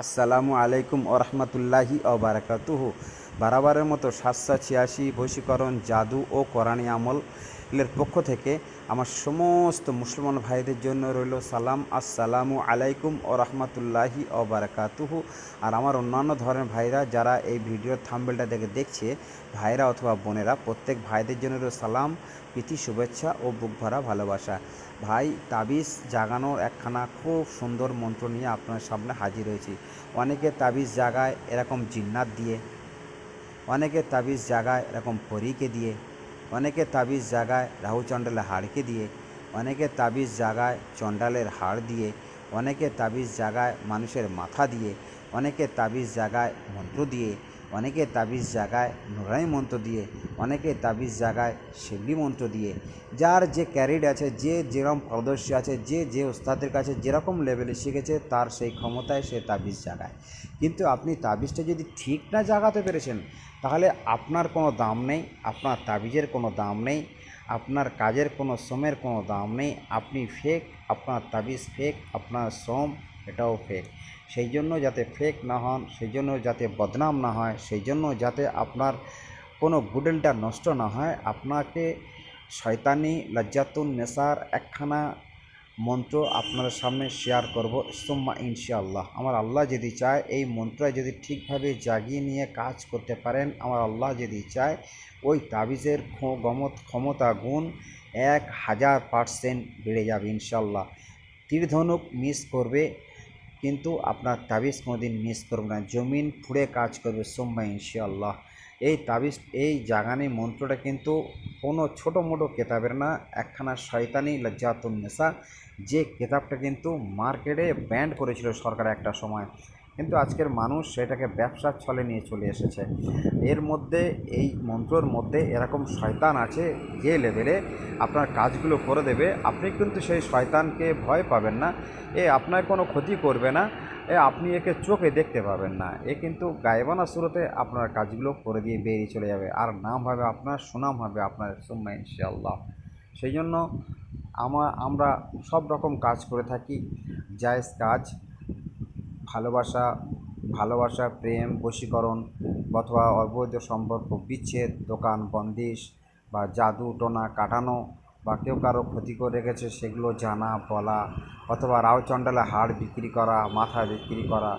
আসসালামু আলাইকুম ওরহমতুল্লাহি বারাকাতুহ। বারাবারের মতো সাতশো ছিয়াশি বৈশীকরণ জাদু ও কোরআনী আমলের পক্ষ থেকে আমার সমস্ত মুসলমান ভাইদের জন্য রইল সালাম, আসসালামু আলাইকুম ও রহমতুল্লাহি বারাকাতুহু। আর আমার অন্যান্য ধরনের ভাইরা যারা এই ভিডিওর থাম্বেলটা দেখে দেখছে, ভাইরা অথবা বোনেরা, প্রত্যেক ভাইদের জন্য রইল সালাম, প্রীতি, শুভেচ্ছা ও বুক ভরা ভালোবাসা। ভাই, তাবিজ জাগানোর একখানা খুব সুন্দর মন্ত্র নিয়ে আপনার সামনে হাজির হয়েছি। অনেকে তাবিজ জাগায় এরকম জিন্নাত দিয়ে, অনেকে তাবিজ জাগায় এরকম পরীকে দিয়ে, অনেকে তাবিজ জাগায় রাহু চণ্ডালের হাড়কে দিয়ে, অনেকে তাবিজ জাগায় চণ্ডালের হাড় দিয়ে, অনেকে তাবিজ জাগায় মানুষের মাথা দিয়ে, অনেকে তাবিজ জাগায় মন্ত্র দিয়ে, অনেকে তাবিজ জাগায় নুরানি মন্ত্র দিয়ে অনেকে তাবিজ জাগায় শিবলি মন্ত্র দিয়ে। যার যে ক্যারিড আছে, যে যেরকম পারদর্শী আছে, যে যে ওস্তাদের কাছে যেরকম লেভেলে শিখেছে, তার সেই ক্ষমতায় সে তাবিজ জাগায়। কিন্তু আপনি তাবিজটা যদি ঠিক না জাগাতে পেরেছেন, তাহলে আপনার কোনো দাম নেই, আপনার তাবিজের কোনো দাম নেই, আপনার কাজের কোনো শ্রমের কোনো দাম নেই, আপনি ফেক আপনার তাবিজ ফেক আপনার শ্রম এটাও ফেক সেই জন্য যাতে ফেক না হন, সেই জন্য যাতে বদনাম না হয়, সেই জন্য যাতে আপনার কোনো গুডেলটা নষ্ট না হয়। আপনাকে শয়তানি, লজ্জাতুন, নেশার একখানা মন্ত্র আপনার সামনে শেয়ার করব। সোম্মা ইনশাআল্লাহ। আমার আল্লাহ যদি চায়, এই মন্ত্রটা যদি ঠিকভাবে জাগিয়ে নিয়ে কাজ করতে পারেন, আমার আল্লাহ যদি চায়, ওই তাবিজের ক্ষমতা গুণ এক হাজার পার্সেন্ট বেড়ে যাবে ইনশাল্লাহ তীরধনুক মিস করবে, কিন্তু আপনার তাবিজ কোনোদিন মিস করবে না। জমিন ফুড়ে কাজ করবে সোম্মা ইনশাআল্লাহ। এই তাবিজ, এই জাগানি মন্ত্রটা কিন্তু কোনো ছোটো মোটো কেতাবের না, একখানা শয়তানি লজ্জাতুন নেশা। যে কেতাবটা কিন্তু মার্কেটে ব্যান্ড করেছিল সরকার একটা সময়। কিন্তু আজকের মানুষ সেটাকে ব্যবসার ছলে নিয়ে চলে এসেছে। এর মধ্যে, এই মন্ত্রর মধ্যে এরকম শয়তান আছে যে লেভেলে আপনার কাজগুলো করে দেবে। আপনি কিন্তু সেই শয়তানকে ভয় পাবেন না। এ আপনার কোনো ক্ষতি করবে না। আপনি একে চোখে দেখতে পাবেন না। এ কিন্তু গায়েবানা শুরুতে আপনার কাজগুলো করে দিয়ে বেরিয়ে চলে যাবে। আর নাম হবে আপনার, সুনাম হবে আপনার, সুম্মা ইনশাআল্লাহ। সেই জন্য আমা, আমরা সব রকম কাজ করে থাকি। জায়েজ কাজ, ভালোবাসা ভালোবাসা, প্রেম, বশীকরণ, অথবা অবৈধ সম্পর্ক, বিচ্ছেদ, দোকান, বন্দিশ বা জাদু, টোনা, কাটানো বা কেউ কারও ক্ষতি করে রেখেছে, সেগুলো জানা, বলা অথবা রাও রাওচণ্ডালে হাড় বিক্রি করা, মাথা বিক্রি করা,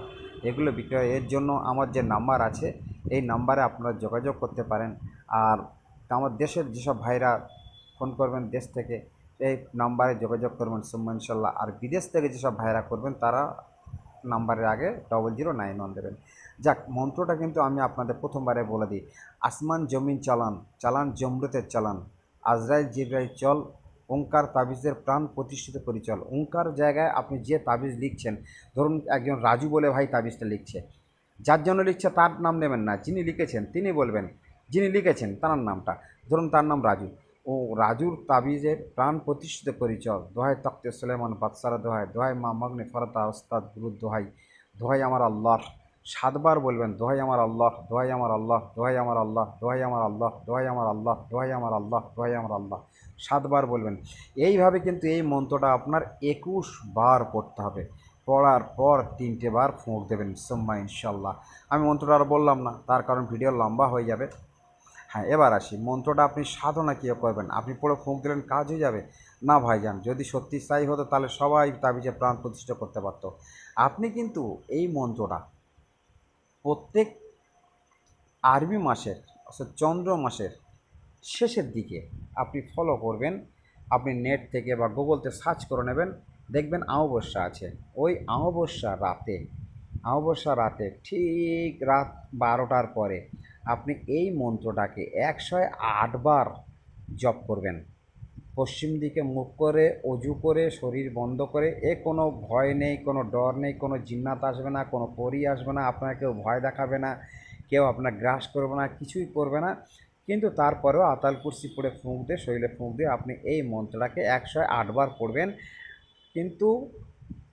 এগুলো বিক্রি করা। এর জন্য আমার যে নাম্বার আছে, এই নাম্বারে আপনারা যোগাযোগ করতে পারেন। আর আমার দেশের যেসব ভাইরা ফোন করবেন, দেশ থেকে এই নাম্বারে যোগাযোগ করবেন সোম্মা ইনশাল্লাহ আর বিদেশ থেকে যেসব ভাইরা করবেন, তারা নাম্বারের আগে ডবল জিরো নাইন ওয়ান দেবেন। যাক, মন্ত্রটা কিন্তু আমি আপনাদের প্রথমবারে বলে দিই। আসমান জমিন চালান চালান জমরুতের চালান। আজরাইল জিব্রাইল, চল। ওঙ্কার তাবিজের প্রাণ প্রতিষ্ঠিত করি, চল। ওঙ্কার জায়গায় আপনি যে তাবিজ লিখছেন, ধরুন একজন রাজু বলে ভাই তাবিজটা লিখছে, যার জন্য লিখছে তার নাম নেবেন না, যিনি লিখেছেন তিনি বলবেন, যিনি লিখেছেন তার নামটা, ধরুন তার নাম রাজু। ও রাজুর তাবিজের প্রাণ প্রতিষ্ঠিত পরিচয় দোহাই তক্তে সুলেমান বাদশারা দোহাই দোহাই মা মগ্নে ফরতা, ওস্তাদ গুরু দোহাই দোহাই আমার আল্লাহ সাতবার বলবেন, দোহাই আমার আল্লাহ, দোহাই আমার আল্লাহ, দোহাই আমার আল্লাহ, দোহাই আমার আল্লাহ, দোহাই আমার আল্লাহ, দোহাই আমার আল্লাহ, দোহাই আমার আল্লাহ। সাতবার বলবেন। এইভাবে কিন্তু এই মন্ত্রটা আপনার একুশ বার পড়তে হবে। পড়ার পর তিনটে বার ফুঁক দেবেন, সোম্মা ইনশাল্লাহ আমি মন্ত্রটা আর বললাম না, তার কারণ ভিডিও লম্বা হয়ে যাবে। হ্যাঁ এবার আসি। মন্ত্রটা আপনি সাধনা কী করবেন? আপনি পড়ে ফুঁক দিলেন, কাজ হয়ে যাবে? না ভাইজান, যদি সত্যি চাই হতো, তাহলে সবাই তাবিজে প্রাণ প্রতিষ্ঠা করতে পারত। আপনি কিন্তু এই মন্ত্রটা প্রত্যেক আরবি মাসের, অর্থাৎ চন্দ্র মাসের শেষের দিকে আপনি ফলো করবেন। আপনি নেট থেকে বা গুগলতে সার্চ করে নেবেন। দেখবেন অমাবস্যা আছে। ওই অমাবস্যা রাতে অমাবস্যা রাতে ঠিক রাত বারোটার পরে আপনি এই মন্ত্রটাকে একশো আটবার জপ করবেন। পশ্চিম দিকে মুখ করে, অজু করে, শরীর বন্ধ করে, এ কোনো ভয় নেই, কোনো ডর নেই, কোনো জিন্নাত আসবে না, কোনো পরি আসবে না, আপনার কেউ ভয় দেখাবে না, কেউ আপনার গ্রাস করবে না, কিছুই করবে না। কিন্তু তারপরেও আতাল কুর্সি পড়ে ফুঁক দিয়ে, শরীরে ফুঁক দিয়ে আপনি এই মন্ত্রটাকে একশো আটবার পড়বেন। কিন্তু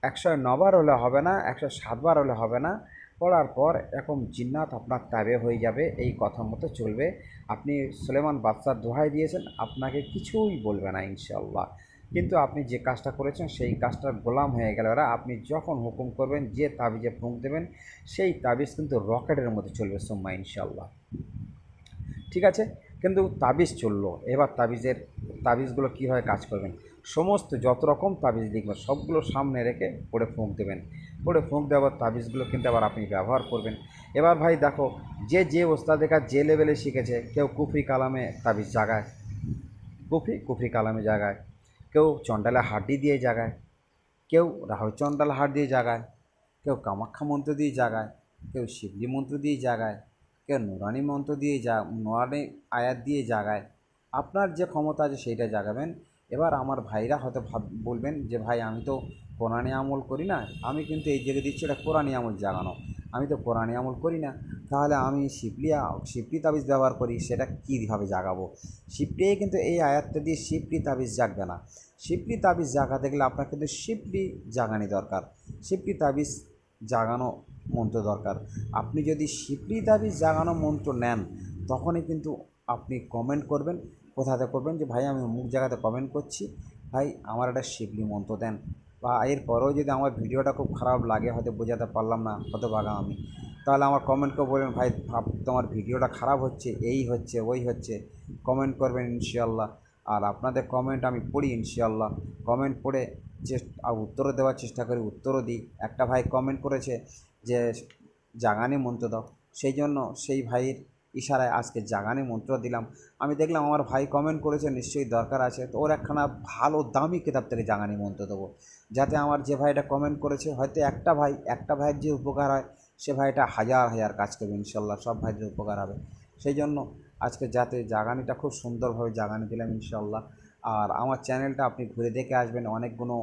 একশো নবার হলে হবে না একশো সাতবার হলে হবে না। পড়ার পর এরকম জিন্নাত আপনার তাবে হয়ে যাবে, এই কথা মতো চলবে। আপনি সুলেমান বাদশার দোহাই দিয়েছেন, আপনাকে কিছুই বলবে না ইনশাল্লাহ কিন্তু আপনি যে কাজটা করেছেন, সেই কাজটার গোলাম হয়ে গেল। ওরা আপনি যখন হুকুম করবেন, যে তাবিজে ফুঁক দেবেন, সেই তাবিজ কিন্তু রকেটের মতো চলবে সোম্মা ইনশাল্লাহ ঠিক আছে? কিন্তু তাবিজ চলল। এবার তাবিজের, তাবিজগুলো কীভাবে কাজ করবেন? সমস্ত যত রকম তাবিজ লিখবেন, সবগুলো সামনে রেখে পড়ে ফুঁক দেবেন। পড়ে ফুঁক দেওয়ার তাবিজগুলো কিন্তু আবার আপনি ব্যবহার করবেন। এবার ভাই দেখো, যে যে ওস্তাদের কাজ যে লেভেলে শিখেছে, কেউ কুফরি কালামে তাবিজ জাগায়, কুফরি কুফরি কালামে জাগায়, কেউ চণ্ডালে হাড্ডি দিয়ে জাগায়, কেউ রাহুল চণ্ডাল হাট দিয়ে জাগায়, কেউ কামাখ্যা মন্ত্র দিয়ে জাগায়, কেউ শিবলি মন্ত্র দিয়ে জাগায়, কেউ নুরানি মন্ত্র দিয়ে যা, নুরানি আয়াত দিয়ে জাগায়। আপনার যে ক্ষমতা আছে সেইটা জাগাবেন। এবার আমার ভাইরা হয়তো ভাব, বলবেন যে ভাই আমি তো কোরআনে আমল করি না, আমি কিন্তু এই জেগে দিচ্ছি এটা কোরআনি আমল জাগানো। আমি তো কোরআনি আমল করি না, তাহলে আমি শিপলিয়া শিবলি তাবিজ ব্যবহার করি, সেটা কীভাবে জাগাবো? শিবলি কিন্তু এই আয়াতটা দিয়ে শিবলি তাবিজ জাগবে না। শিবলি তাবিজ জাগাতে গেলে আপনার কিন্তু শিবলি জাগানি দরকার। শিবলি তাবিজ জাগানো মন্ত্র দরকার। আপনি যদি শিবলি তাবিজ জাগানো মন্ত্র নেন, তখনই কিন্তু আপনি কমেন্ট করবেন, কোথাতে করবেন যে, ভাই, আমি অমুক জায়গাতে কমেন্ট করছি, ভাই, আমার একটা শিবলি মন্ত্র দেন। বা এরপরেও যদি আমার ভিডিওটা খুব খারাপ লাগে, হয়তো বোঝাতে পারলাম না হয়তো বাগা আমি। তাহলে আমার কমেন্ট করে বলবেন, ভাই, ভাব, তোমার ভিডিওটা খারাপ হচ্ছে, এই হচ্ছে, ওই হচ্ছে। কমেন্ট করবেন ইনশাল্লাহ আর আপনাদের কমেন্ট আমি পড়ি ইনশাল্লাহ কমেন্ট পড়ে চেষ্টা উত্তরও দেওয়ার চেষ্টা করি, উত্তরও দিই। একটা ভাই কমেন্ট করেছে যে, জাগানি মন্ত্র দাও। সেই জন্য সেই ভাইয়ের ইশারায় আজকে জাগানি মন্ত্র দিলাম। আমি দেখলাম আমার ভাই কমেন্ট করেছে, নিশ্চয়ই দরকার আছে। তো ওর একখানা ভালো, দামি কিতাব থেকে জাগানি মন্ত্র দেবো। যাতে আমার যে ভাইটা কমেন্ট করেছে, হয়তো একটা ভাই, একটা ভাইয়ের যে উপকার হয়, সে ভাইটা হাজার হাজার কাজ করবে, ইনশাল্লাহ সব ভাইদের উপকার হবে। সেই জন্য আজকে যাতে জাগানিটা খুব সুন্দরভাবে জাগানি দিলাম, ইনশাল্লাহ। আর আমার চ্যানেলটা আপনি ঘুরে দেখে আসবেন অনেকগুলো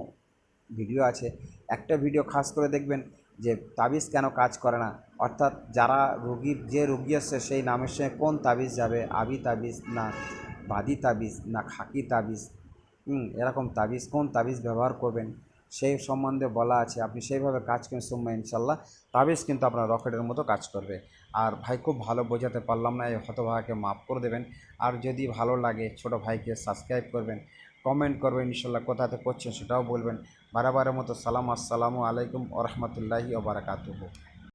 ভিডিও আছে। একটা ভিডিও খাস করে দেখবেন যে তাবিজ কেন কাজ করে না? অর্থাৎ যারা রুগীর, যে রুগী আসছে সেই নামের সঙ্গে কোন তাবিজ যাবে? আবি তাবিজ না বাদি তাবিজ না খাকি তাবিজ? এরকম তাবিজ কোন তাবিজ ব্যবহার করবেন? সেই সম্বন্ধে বলা আছে। আপনি সেইভাবে কাজ করেন সময় ইনশাল্লাহ তাবিজ কিন্তু আপনার রকেটের মতো কাজ করবে। আর ভাই খুব ভালো বোঝাতে পারলাম না, এই হতভাগাকে মাফ করে দেবেন। আর যদি ভালো লাগে, ছোট ভাইকে সাবস্ক্রাইব করবেন। কমেন্ট করবেন ইনশাল্লাহ কোথাতে করছেন সেটাও বলবেন। বারাবারের মতো সালাম, আসসালামু আলাইকুম ওরহমতুল্লাহি ওবরাকাতুহু